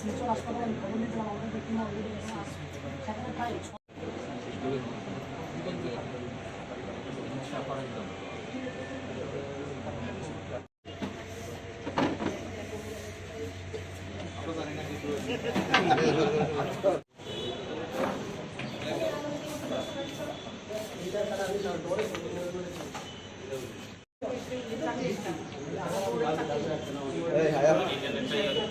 শিলচর হাসপাতালে আমি খবর নিয়েছিলাম আমাদের একটি অলরেডি সেখানে প্রায় Hey, I have.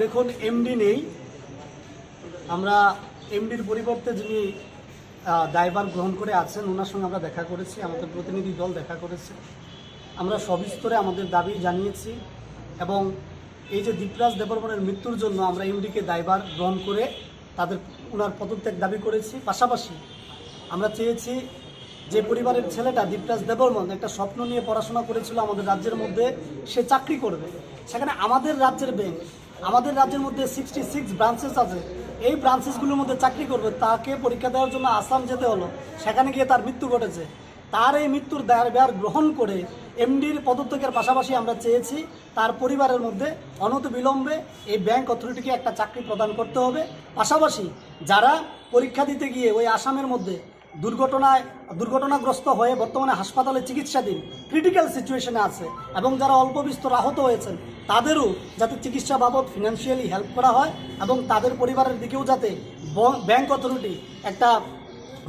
দেখুন এমডি নেই। আমরা এমডির পরিবর্তে যিনি দায়ভার গ্রহণ করে আছেন, ওনার সঙ্গে আমরা দেখা করেছি, আমাদের প্রতিনিধি দল দেখা করেছে। আমরা সবিস্তরে আমাদের দাবি জানিয়েছি এবং এই যে দীপরাজ দেববর্মনের মৃত্যুর জন্য আমরা এমডিকে দায়ভার গ্রহণ করে তাদের ওনার পদত্যাগ দাবি করেছি। পাশাপাশি আমরা চেয়েছি যে পরিবারের ছেলেটা দীপরাজ দেববর্মন একটা স্বপ্ন নিয়ে পড়াশোনা করেছিল আমাদের রাজ্যের মধ্যে, সে চাকরি করবে। সেখানে আমাদের রাজ্যের ব্যাংক আমাদের রাজ্যের মধ্যে সিক্সটি সিক্স ব্রাঞ্চেস আছে। এই ব্রাঞ্চেসগুলোর মধ্যে চাকরি করবে, তাকে পরীক্ষা দেওয়ার জন্য আসাম যেতে হলো। সেখানে গিয়ে তার মৃত্যু ঘটেছে। তার এই মৃত্যুর দায় ব্যয় গ্রহণ করে এমডির পদত্যাগের পাশাপাশি আমরা চেয়েছি তার পরিবারের মধ্যে অনত বিলম্বে এই ব্যাংক অথরিটিকে একটা চাকরি প্রদান করতে হবে। পাশাপাশি যারা পরীক্ষা দিতে গিয়ে ওই আসামের মধ্যে দুর্ঘটনায় দুর্ঘটনাগ্রস্ত হয়ে বর্তমানে হাসপাতালে চিকিৎসাধীন ক্রিটিক্যাল সিচুয়েশনে আছে এবং যারা অল্প বিস্তর আহত হয়েছেন তাদেরও যাতে চিকিৎসা বাবদ ফিনান্সিয়ালি হেল্প করা হয় এবং তাদের পরিবারের দিকেও যাতে ব্যাংক অথরিটি একটা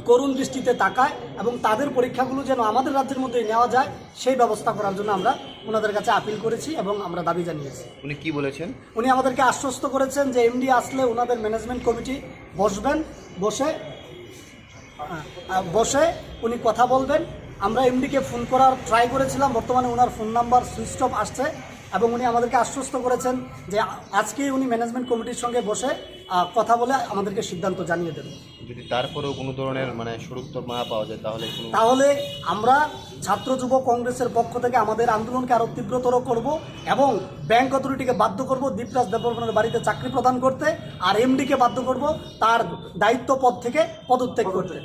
করুণ দৃষ্টিতে তাকায় এবং তাদের পরীক্ষাগুলো যেন আমাদের রাজ্যের মধ্যে নেওয়া যায় সেই ব্যবস্থা করার জন্য আমরা ওনাদের কাছে আপিল করেছি এবং আমরা দাবি জানিয়েছি। উনি কি বলেছেন? উনি আমাদেরকে আশ্বস্ত করেছেন যে এমডি আসলে ওনাদের ম্যানেজমেন্ট কমিটি বসবেন বসে বসে উনি কথা বলবেন। আমরা এমডিকে ফোন করার ট্রাই করেছিলাম, বর্তমানে ওনার ফোন নাম্বার সুইচ অফ আসছে এবং উনি আমাদেরকে আশ্বস্ত করেছেন যে আজকেই উনি ম্যানেজমেন্ট কমিটির সঙ্গে বসে কথা বলে আমাদেরকে সিদ্ধান্ত জানিয়ে দেবে। যদি তারপরেও কোনো ধরনের মানে সুরুত্তর না পাওয়া যায় তাহলে তাহলে আমরা ছাত্র যুব কংগ্রেসের পক্ষ থেকে আমাদের আন্দোলনকে আরও তীব্রতর করব এবং ব্যাংক অথরিটিকে বাধ্য করব দীপরাজ দেববর্মনের বাড়িতে চাকরি প্রদান করতে আর এমডিকে বাধ্য করব তার দায়িত্ব পদ থেকে পদত্যাগ করতে।